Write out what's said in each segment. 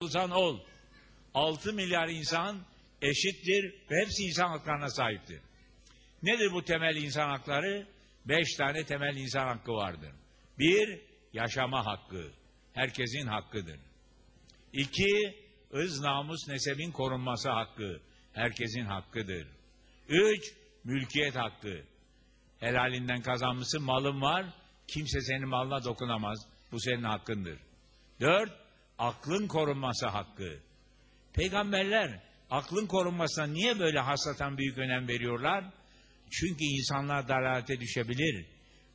olursan ol. 6 milyar insan eşittir ve hepsi insan haklarına sahiptir. Nedir bu temel insan hakları? Beş tane temel insan hakkı vardır. Bir, yaşama hakkı. Herkesin hakkıdır. İki, ız, namus, nesebin korunması hakkı. Herkesin hakkıdır. Üç, mülkiyet hakkı. Helalinden kazanmışsın, malın var. Kimse senin malına dokunamaz. Bu senin hakkındır. Dört, aklın korunması hakkı. Peygamberler aklın korunmasına niye böyle hassatan büyük önem veriyorlar? Çünkü insanlar dalalete düşebilir.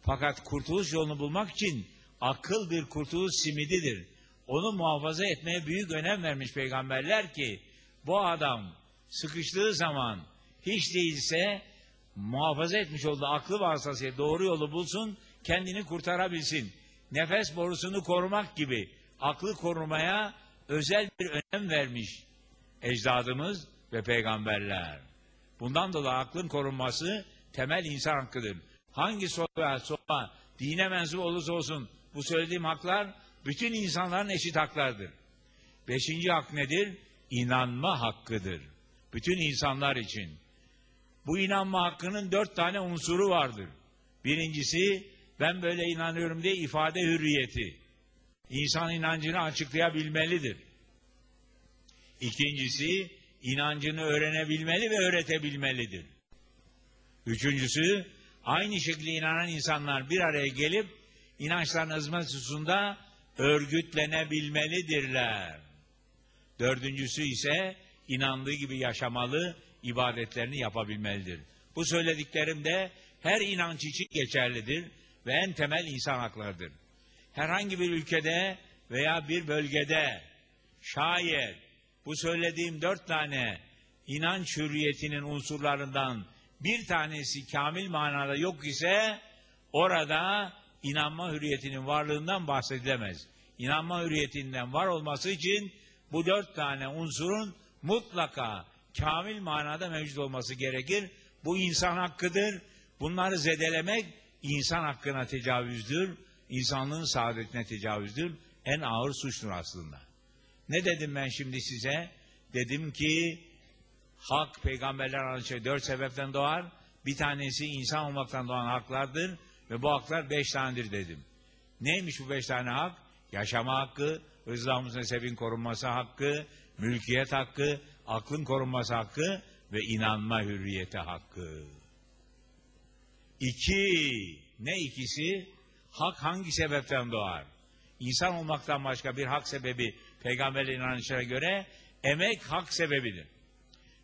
Fakat kurtuluş yolunu bulmak için akıl bir kurtuluş simididir. Onu muhafaza etmeye büyük önem vermiş peygamberler ki bu adam sıkıştığı zaman hiç değilse muhafaza etmiş olduğu aklı vasıtasıyla doğru yolu bulsun, kendini kurtarabilsin. Nefes borusunu korumak gibi aklı korumaya özel bir önem vermiş ecdadımız ve peygamberler. Bundan dolayı aklın korunması temel insan hakkıdır. Hangi sola, sola, dine mensup olursa olsun bu söylediğim haklar bütün insanların eşit haklardır. Beşinci hak nedir? İnanma hakkıdır. Bütün insanlar için. Bu inanma hakkının dört tane unsuru vardır. Birincisi ben böyle inanıyorum diye ifade hürriyeti. İnsan inancını açıklayabilmelidir. İkincisi inancını öğrenebilmeli ve öğretebilmelidir. Üçüncüsü aynı şekilde inanan insanlar bir araya gelip inançlarının hizmet hususunda örgütlenebilmelidirler. Dördüncüsü ise inandığı gibi yaşamalı, ibadetlerini yapabilmelidir. Bu söylediklerim de her inanç için geçerlidir ve en temel insan haklarıdır. Herhangi bir ülkede veya bir bölgede şayet bu söylediğim dört tane inanç hürriyetinin unsurlarından bir tanesi kamil manada yok ise orada inanma hürriyetinin varlığından bahsedilemez. İnanma hürriyetinden var olması için bu dört tane unsurun mutlaka kamil manada mevcut olması gerekir. Bu insan hakkıdır. Bunları zedelemek insan hakkına tecavüzdür. İnsanlığın saadetine tecavüzdür. En ağır suçtur aslında. Ne dedim ben şimdi size? Dedim ki hak peygamberler anlayışı dört sebepten doğar. Bir tanesi insan olmaktan doğan haklardır ve bu haklar beş tanedir dedim. Neymiş bu beş tane hak? Yaşama hakkı, ırzamız nesebin korunması hakkı, mülkiyet hakkı, aklın korunması hakkı ve inanma hürriyeti hakkı. İki, ne ikisi? Hak hangi sebepten doğar? İnsan olmaktan başka bir hak sebebi peygamberlerin inanışına göre emek hak sebebidir.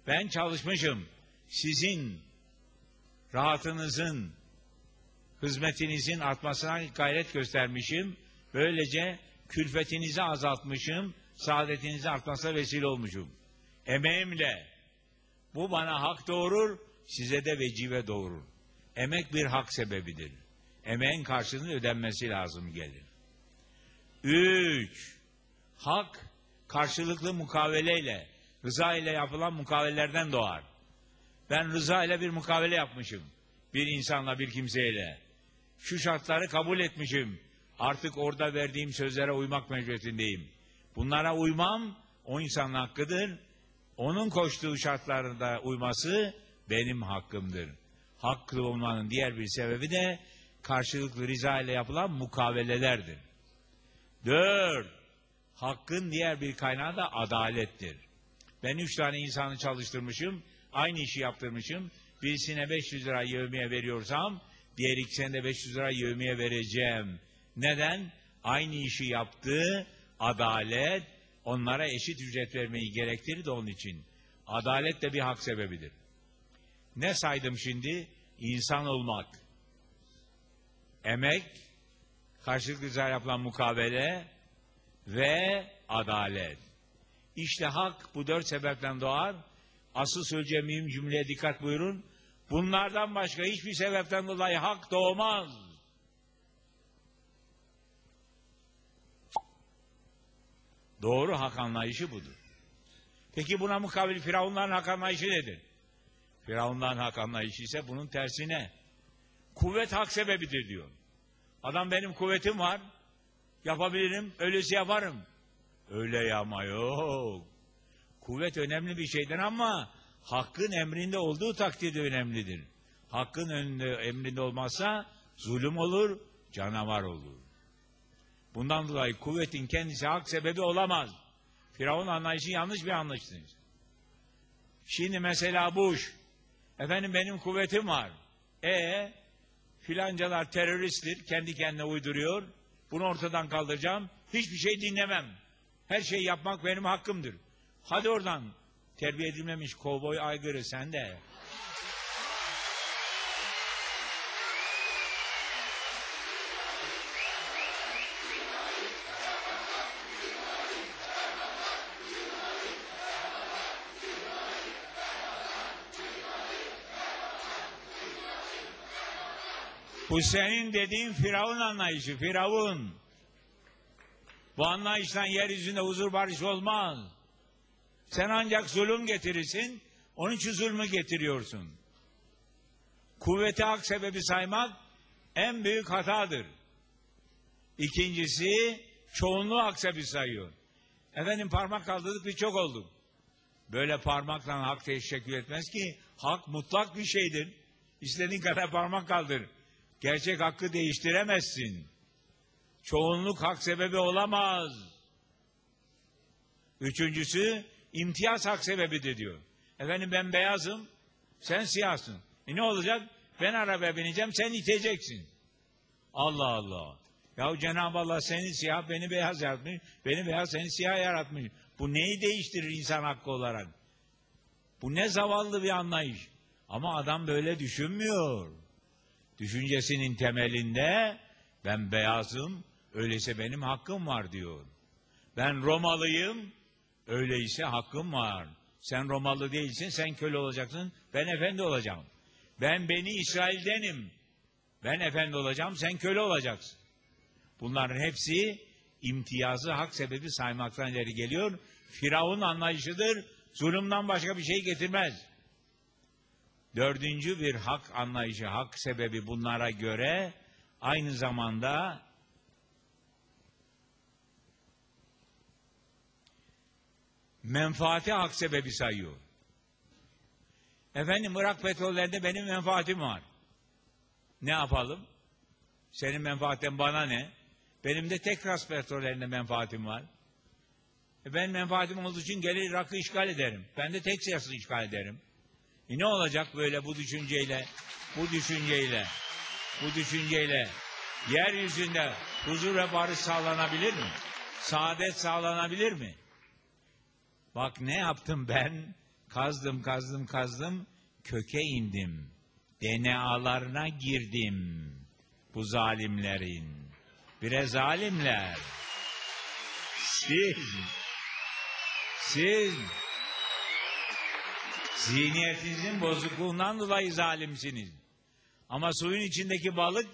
Ben çalışmışım. Sizin rahatınızın, hizmetinizin artmasına gayret göstermişim. Böylece külfetinizi azaltmışım, saadetinizi artmasına vesile olmuşum. Emeğimle. Bu bana hak doğurur, size de vecibe doğurur. Emek bir hak sebebidir. Emeğin karşılığının ödenmesi lazım gelir. Üç, hak karşılıklı mukaveleyle, rıza ile yapılan mukavelerden doğar. Ben rıza ile bir mukavele yapmışım. Bir insanla, bir kimseyle. Şu şartları kabul etmişim. Artık orada verdiğim sözlere uymak mecburiyetindeyim. Bunlara uymam o insanın hakkıdır. Onun koştuğu şartlarda uyması benim hakkımdır. Haklı olmanın diğer bir sebebi de karşılıklı rıza ile yapılan mukavelelerdir. Dört, hakkın diğer bir kaynağı da adalettir. Ben üç tane insanı çalıştırmışım, aynı işi yaptırmışım. Birisine 500 lira yevmiye veriyorsam, diğer ikisine de 500 lira yevmiye vereceğim. Neden? Aynı işi yaptı, adalet, onlara eşit ücret vermeyi gerektirir de onun için. Adalet de bir hak sebebidir. Ne saydım şimdi? İnsan olmak, emek, karşılıklı yapılan mukabele ve adalet. İşte hak bu dört sebepten doğar. Asıl söyleyeceğim mühim cümleye dikkat buyurun. Bunlardan başka hiçbir sebepten dolayı hak doğmaz. Doğru hak anlayışı budur. Peki buna mukabil Firavunların hak anlayışı nedir? Firavunların hak anlayışı ise bunun tersine. Kuvvet hak sebebidir diyor. Adam benim kuvvetim var. Yapabilirim, öyleyse yaparım. Öyle yağma yok. Kuvvet önemli bir şeydir ama hakkın emrinde olduğu takdirde önemlidir. Hakkın önünde, emrinde olmazsa zulüm olur, canavar olur. Bundan dolayı kuvvetin kendisi hak sebebi olamaz. Firavun anlayışı yanlış bir anlayıştır. Şimdi mesela Bush, efendim benim kuvvetim var. E filancalar teröristtir, kendi kendine uyduruyor. Bunu ortadan kaldıracağım. Hiçbir şey dinlemem. Her şeyi yapmak benim hakkımdır. Hadi oradan. Terbiye edilmemiş kovboy aygırı sen de. Bu dediğin Firavun anlayışı, Firavun. Bu anlayıştan yeryüzünde huzur barış olmaz. Sen ancak zulüm getirirsin, onun için zulmü getiriyorsun. Kuvveti hak sebebi saymak en büyük hatadır. İkincisi, çoğunluğu hak sebebi sayıyor. Efendim parmak kaldırdık bir çok olduk. Böyle parmakla hak teşekkür etmez ki, hak mutlak bir şeydir. İstediğin kadar parmak kaldır. Gerçek hakkı değiştiremezsin. Çoğunluk hak sebebi olamaz. Üçüncüsü imtiyaz hak sebebidir diyor. Efendim ben beyazım, sen siyahsın. E ne olacak? Ben arabaya bineceğim, sen iteceksin. Allah Allah. Ya Cenab-ı Allah seni siyah, beni beyaz yaratmış. Beni beyaz, seni siyah yaratmış. Bu neyi değiştirir insan hakkı olarak? Bu ne zavallı bir anlayış. Ama adam böyle düşünmüyor. Düşüncesinin temelinde ben beyazım, öyleyse benim hakkım var diyor. Ben Romalıyım, öyleyse hakkım var. Sen Romalı değilsin, sen köle olacaksın, ben efendi olacağım. Ben Beni İsrail'denim, ben efendi olacağım, sen köle olacaksın. Bunların hepsi imtiyazı hak sebebi saymaktan ileri geliyor. Firavun anlayışıdır, zulümden başka bir şey getirmez. Dördüncü bir hak anlayışı, hak sebebi bunlara göre aynı zamanda menfaati hak sebebi sayıyor. Efendim Irak petrollerinde benim menfaatim var. Ne yapalım? Senin menfaatin bana ne? Benim de Tekras petrollerinde menfaatim var. E ben menfaatim olduğu için gelir Irak'ı işgal ederim. Ben de Teksas'ı işgal ederim. E ne olacak böyle bu düşünceyle, bu düşünceyle, bu düşünceyle yeryüzünde huzur ve barış sağlanabilir mi? Saadet sağlanabilir mi? Bak ne yaptım ben? Kazdım, kazdım, kazdım, köke indim. DNA'larına girdim bu zalimlerin. Bire zalimler. Siz, siz Zihniyetinizin bozukluğundan dolayı zalimsiniz. Ama suyun içindeki balık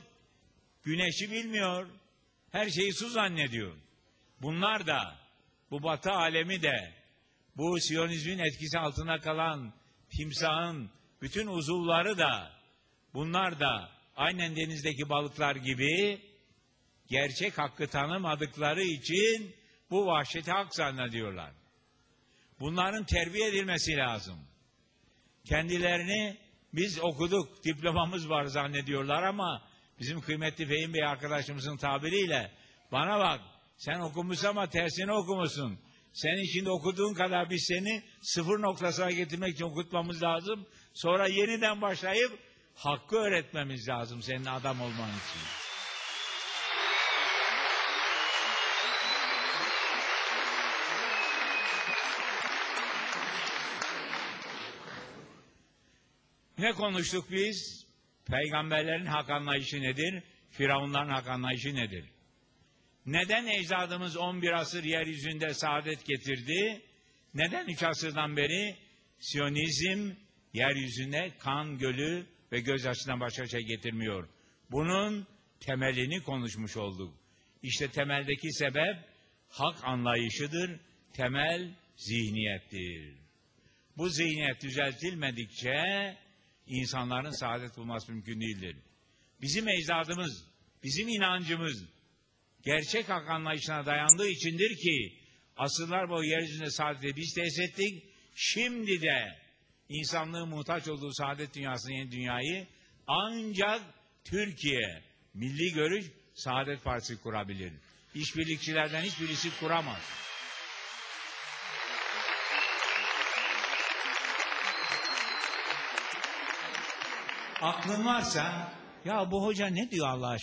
güneşi bilmiyor. Her şeyi su zannediyor. Bunlar da bu batı alemi de bu siyonizmin etkisi altında kalan timsahın bütün uzuvları da bunlar da aynen denizdeki balıklar gibi gerçek hakkı tanımadıkları için bu vahşeti hak zannediyorlar. Bunların terbiye edilmesi lazım. Kendilerini biz okuduk, diplomamız var zannediyorlar ama bizim kıymetli Fehim Bey arkadaşımızın tabiriyle bana bak sen okumuş ama tersini okumuşsun. Senin şimdi okuduğun kadar biz seni sıfır noktasına getirmek için okutmamız lazım. Sonra yeniden başlayıp hakkı öğretmemiz lazım senin adam olman için. Ne konuştuk biz? Peygamberlerin hak anlayışı nedir? Firavunların hak anlayışı nedir? Neden ecdadımız 11 asır yeryüzünde saadet getirdi? Neden 3 asırdan beri Siyonizm yeryüzüne kan gölü ve göz açısından başka şey getirmiyor? Bunun temelini konuşmuş olduk. İşte temeldeki sebep hak anlayışıdır. Temel zihniyettir. Bu zihniyet düzeltilmedikçe insanların saadet bulması mümkün değildir. Bizim ecdadımız, bizim inancımız gerçek hak anlayışına dayandığı içindir ki Asırlar boyu yeryüzünde saadeti biz tesis ettik. Şimdi de insanlığın muhtaç olduğu saadet dünyasını, yeni dünyayı ancak Türkiye Milli Görüş Saadet Partisi kurabilir. İşbirlikçilerden hiçbirisi kuramaz. Aklın varsa ya bu hoca ne diyor Allah aşkına?